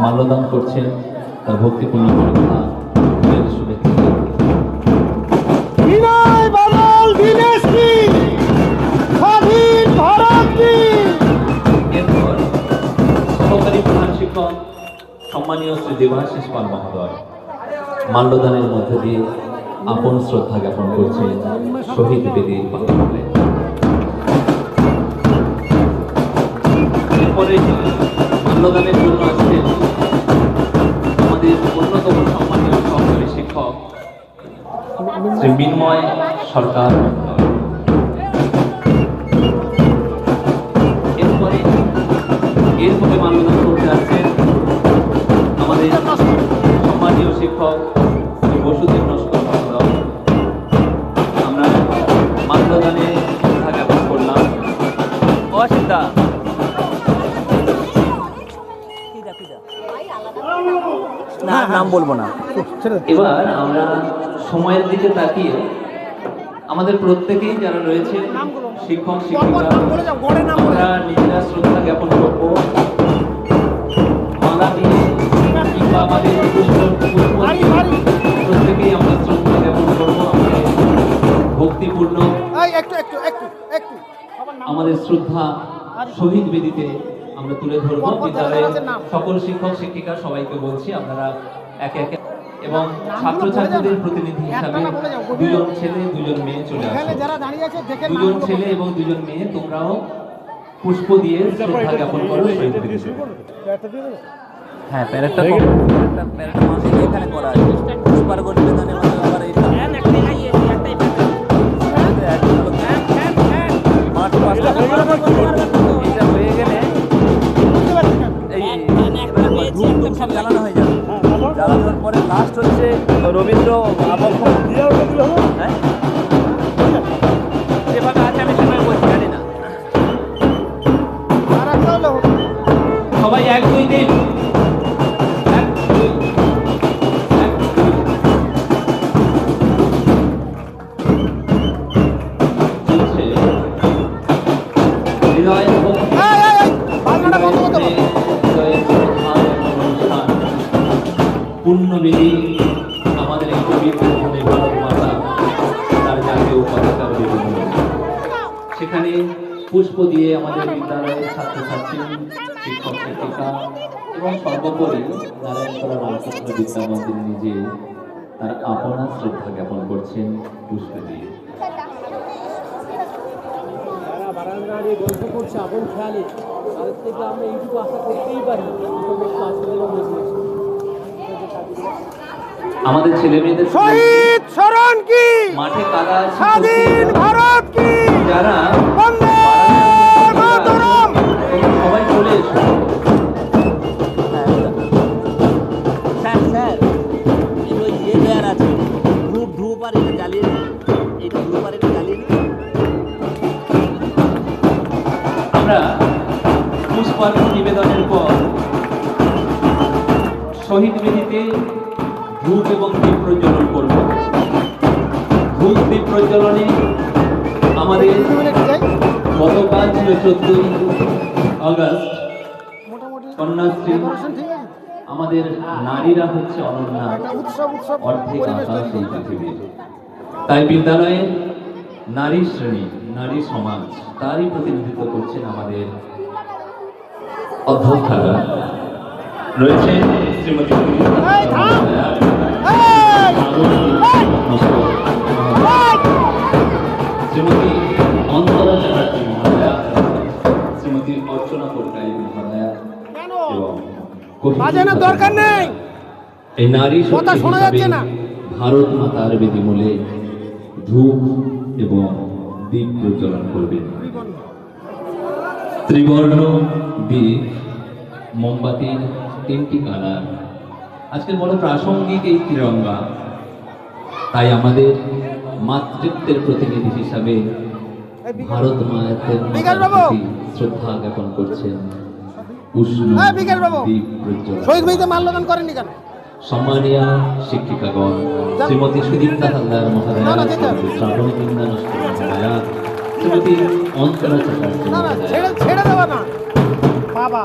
মাল্যদান করছেন তার ভক্তিপূর্ণ পরীক্ষা শুভেচ্ছা শিক্ষক সম্মানীয় শ্রী দেবাশিস পাল মহোদয় মাল্যদানের মধ্যে দিয়ে আপন শ্রদ্ধা জ্ঞাপন করছে শহীদ বেদির এরপরে মাল্যদানের জন্য আসছেন অন্যতম সম্মানীয় সহকারী শিক্ষক শ্রী মিন্ময় সরকার। এরপরে এরপরে মাল্যদান করতে আসছেন আমাদের সম্মানীয় শিক্ষক শ্রী বসুদেব নস্কর আমরা শ্রদ্ধা জ্ঞাপন করলাম। অসিদ্ধা না নাম বলব না। এবার আমরা সময়ের দিকে তাকিয়ে আমাদের প্রত্যেকেই যারা রয়েছে শিক্ষক শিক্ষিকা আমরা নিজেরা শ্রদ্ধা জ্ঞাপন করব। মালা দিয়ে কিংবা আমাদের। প্রত্যেকেই আমরা শ্রদ্ধা জ্ঞাপন করব। আমাদের ভক্তিপূর্ণ এই একটু একটু একটু একটু। সবার নাম আমাদের শ্রদ্ধা শহীদ বেদিতে আমরা তুলে ধরবো পরপর বিদ্যালয়ের সকল শিক্ষক শিক্ষিকা সবাইকে বলছি আপনারা একে একে এবং ছাত্রছাত্রীদের প্রতিনিধি হিসাবে। দুজন ছেলে দুজন মেয়ে চলে দেখে দুজন ছেলে এবং দুজন মেয়ে তোমরাও পুষ্প দিয়ে শ্রদ্ধা জ্ঞাপন করো। হ্যাঁ প্যারেডটা প্যারেডটা প্যারেডটা মাসে এখানে করা আছে। পুষ্পার নিবেদনের মধ্যে আবার এইটা মার্চ পাঁচটা জ্বালানোর পরে লাস্ট হচ্ছে রবীন্দ্র আবক্ষ পূর্ণবেদী আমাদের এই পবিত্র ভূমি মাতা, তার জাতীয় পতাকার সেখানে পুষ্প দিয়ে আমাদের বিদ্যালয়ের ছাত্রছাত্রী, শিক্ষক, শিক্ষিকা এবং সর্বোপরি নারায়ণতলা রামকৃষ্ণ বিদ্যা মন্দির নিজে তার আপনা শ্রদ্ধা জ্ঞাপন করছেন পুষ্প দিয়ে। যারা বারান্দা দিয়ে গল্প করছে, আপন খেয়ালে। তাদের থেকে আমরা এইটুকু আশা করতেই পারি আমাদের ছেলে মেয়েদের শহীদ স্মরণ কি? মাঠে কাদা স্বাধীন ভারত কি? যারা সবাই চলে এসো। আমরা পুষ্পার্ঘ নিবেদনের পর শহীদ বেদিতে ধূপ এবং দীপ প্রজ্বলন করব। ধূপ দীপ প্রজ্বলনে আমাদের গতকাল ছিল চোদ্দই মোটামুটি কন্যাশ্রী আমাদের নারীরা হচ্ছে অনন্যা। অর্ধেক আকাশ এই পৃথিবীর। তাই বিদ্যালয়ে নারী শ্রেণি নারী সমাজ তারই প্রতিনিধিত্ব করছেন আমাদের অধ্যক্ষরা। রয়েছে শ্রীমতী শ্রীমতী অর্চনা মহোদয়া এবং বাজানোর দরকার নেই। এই নারী কথা শোনা যাচ্ছে না। ভারত মাতার বেদিমূলে ধূপ এবং দীপ প্রজ্বলন করবেন ত্রিবর্ণ দ্বীপ মোমবাতির তিনটি কালার। আজকের বড় প্রাসঙ্গিক এই তিরঙ্গা তাই আমাদের মাতৃত্বের প্রতিনিধি হিসাবে ভারত মায়ের বিকাশ বাবু! প্রতি শ্রদ্ধা জ্ঞাপন করছেন সম্মানীয় শিক্ষিকাগণ শ্রীমতী সুদীপ্তা হালদার। শ্রীমতী শ্রাবণী বিন্দা নস্কর শ্রীমতী অন্তরা ছেড়ে ছেড়ে দেওয়া না। বাবা!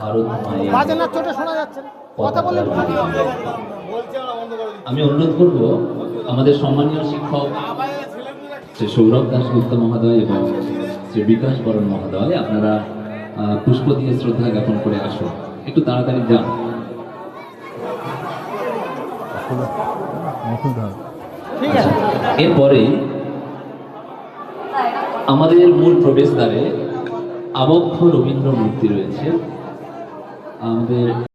ভারত মায়ের বাজে চোটে শোনা যাচ্ছে কথা বললে আমি অনুরোধ করব আমাদের সম্মানীয় শিক্ষক শ্রী সৌরভ দাসগুপ্ত মহোদয় এবং শ্রী বিকাশ বরণ মহোদয় আপনারা পুষ্প দিয়ে শ্রদ্ধা জ্ঞাপন করে আসুন। একটু তাড়াতাড়ি যান। এরপরে আমাদের মূল প্রবেশদ্বারে আবক্ষ রবীন্দ্র মূর্তি রয়েছে। আমাদের